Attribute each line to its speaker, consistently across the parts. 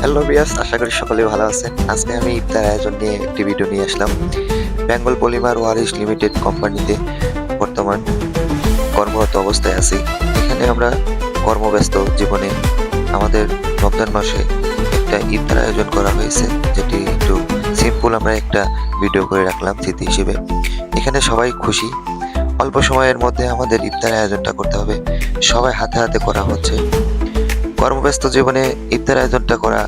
Speaker 1: Hello বিয়াস আশা করি সকলে ভালো আছেন। আজকে আমি ইফতার আয়োজন নিয়ে একটি ভিডিও নিয়ে আসলাম। বেঙ্গল পলিমার ওয়ারিশ লিমিটেড কোম্পানিতে বর্তমান কর্মরত অবস্থায় আছি। এখানে আমরা কর্মব্যস্ত জীবনে আমাদের রমজান মাসে একটা ইফতার আয়োজন করা হয়েছে, যেটি একটু সিম্পল আমরা একটা ভিডিও করে রাখলাম স্মৃতি হিসেবে। এখানে সবাই খুশি। অল্প সময়ের মধ্যে আমাদের ইফতার আয়োজনটা করতে হবে। সবাই হাতে হাতে করা হচ্ছে। কর্মব্যস্ত জীবনে ইফতার আয়োজনটা করা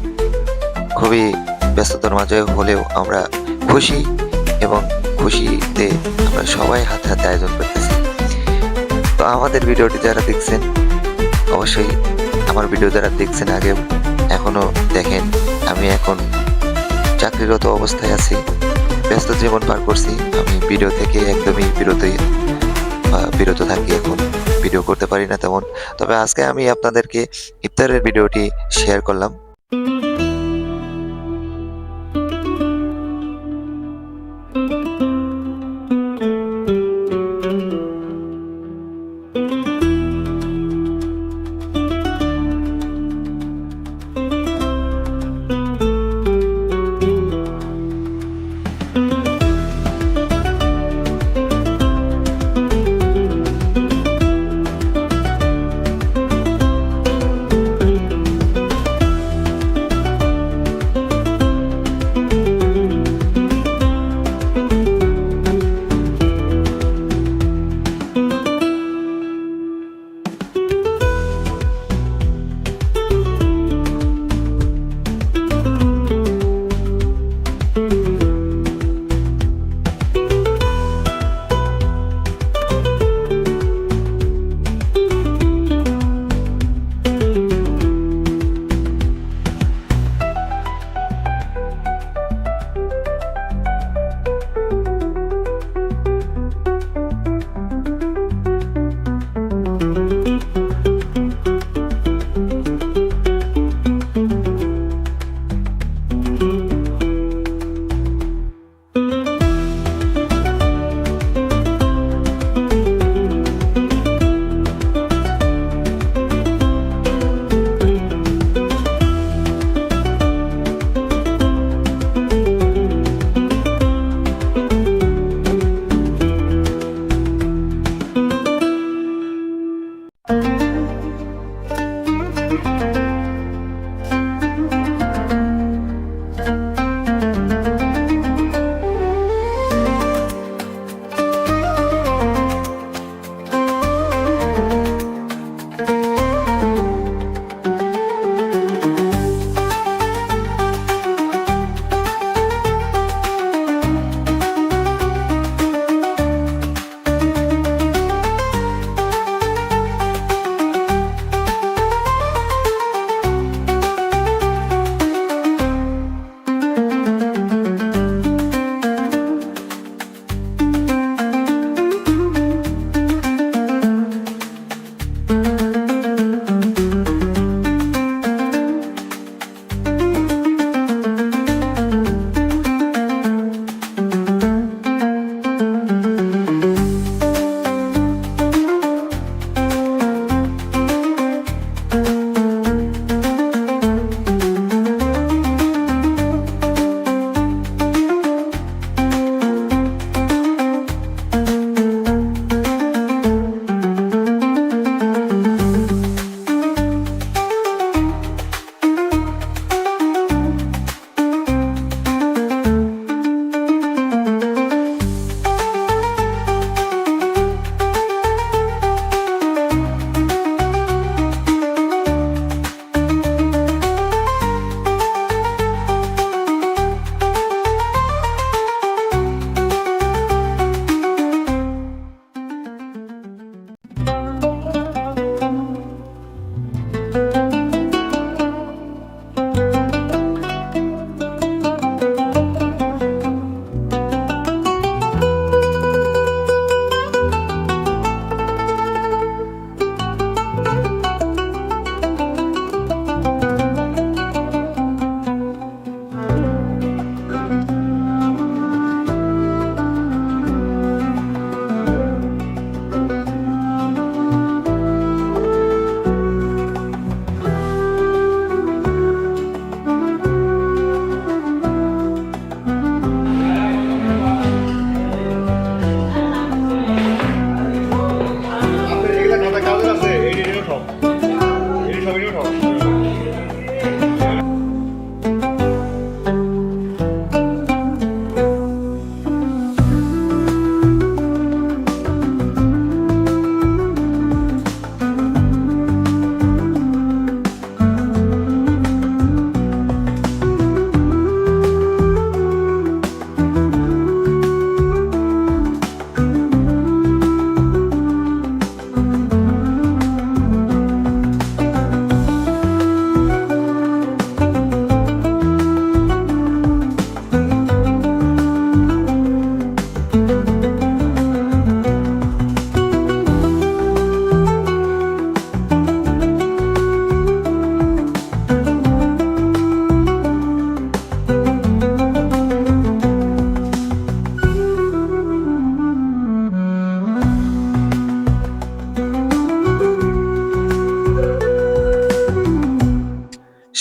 Speaker 1: খুবই ব্যস্ততার মাঝে হলেও আমরা খুশি এবং খুশিতে আমরা সবাই হাতে হাতে আয়োজন করতেছি। তো আমাদের ভিডিওটি যারা দেখছেন অবশ্যই আমার ভিডিও যারা দেখছেন আগে এখনও দেখেন আমি এখন চাকরিরত অবস্থায় আছি ব্যস্ত জীবন পার করছি আমি ভিডিও থেকে একদমই বিরতই আহ, বিরত থাকি এখন। ভিডিও করতে পারি না তেমন। তবে আজকে আমি আপনাদেরকে ইফতারের ভিডিওটি শেয়ার করলাম।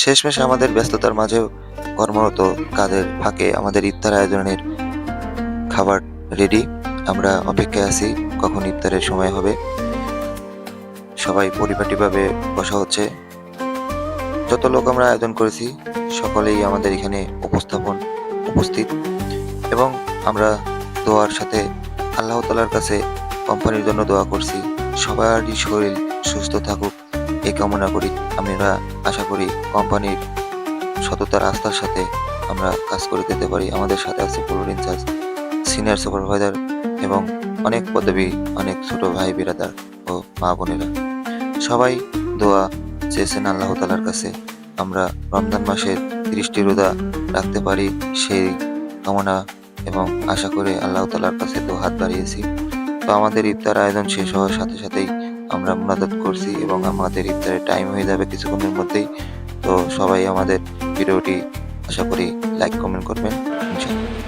Speaker 1: শেষমেশ আমাদের ব্যস্ততার মাঝেও কর্মরত কাজের ফাঁকে আমাদের ইফতার আয়োজনের খাবার রেডি আমরা অপেক্ষায় আছি, কখন ইফতারের সময় হবে? সবাই পরিপাটিভাবে বসা হচ্ছে। যত লোক আমরা আয়োজন করেছি, সকলেই আমাদের এখানে উপস্থাপন উপস্থিত। এবং আমরা দোয়ার সাথে আল্লাহ তালার কাছে কোম্পানির জন্য দোয়া করছি। সবারই শরীর সুস্থ থাকুক। এই কামনা করি। আমরা আশা করি কোম্পানির সততার আস্থার সাথে আমরা কাজ করে যেতে পারি। আমাদের সাথে আছে ফ্লোর ইনচার্জ, সিনিয়র সুপারভাইজার এবং অনেক পদবী, অনেক ছোট ভাই বিরাদার ও মা বোনেরা। সবাই দোয়া চেয়েছেন আল্লাহ তালার কাছে। আমরা রমজান মাসের দৃষ্টি রোজা রাখতে পারি সেই কামনা এবং আশা করে আল্লাহ তালার কাছে তো হাত বাড়িয়েছি। তো আমাদের ইফতার আয়োজন শেষ হওয়ার সাথে সাথেই আমরা মুনাজাত করছি এবং আমাদের ইফতারের টাইম হয়ে যাবে কিছুক্ষণের মধ্যেই। তো সবাই আমাদের ভিডিওটি আশা করি লাইক কমেন্ট করবেন। ইনশাআল্লাহ।